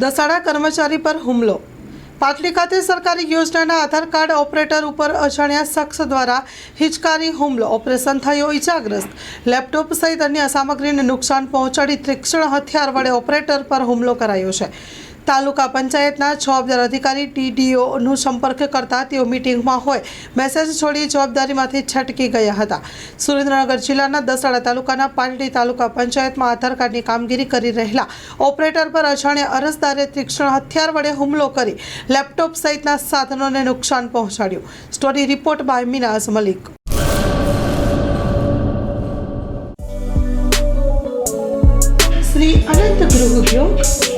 દસાડા કર્મચારી પર હુમલો. પાટલી ખાતે સરકારી યોજનાના આધાર કાર્ડ ઓપરેટર ઉપર અજાણ્યા શખ્સ દ્વારા હિચકારી હુમલો. ઓપરેશન થયો ઇજાગ્રસ્ત લેપટોપ સહિત અન્ય સામગ્રીને નુકસાન પહોંચાડી તીક્ષ્ણ હથિયાર વડે ઓપરેટર પર હુમલો કરાયો છે. તાલુકા પંચાયતના જવાબદાર અધિકારી ટીડીઓનો સંપર્ક કરતા તેઓ મિટિંગમાં હોય. મેસેજ છોડી જવાબદારીમાંથી છટકી ગયા હતા. સુરેન્દ્રનગર જિલ્લાના દસાડા તાલુકાના પાટડી તાલુકા પંચાયતમાં આધાર કાર્ડની કામગીરી કરી રહેલા ઓપરેટર પર અજાણ્યા અરજદારે તીક્ષ્ણ હથિયાર વડે હુમલો કરી લેપટોપ સહિતના સાધનોને નુકસાન પહોંચાડ્યું. Story report by Minaz Malik. Shri Anant Gruh Udyog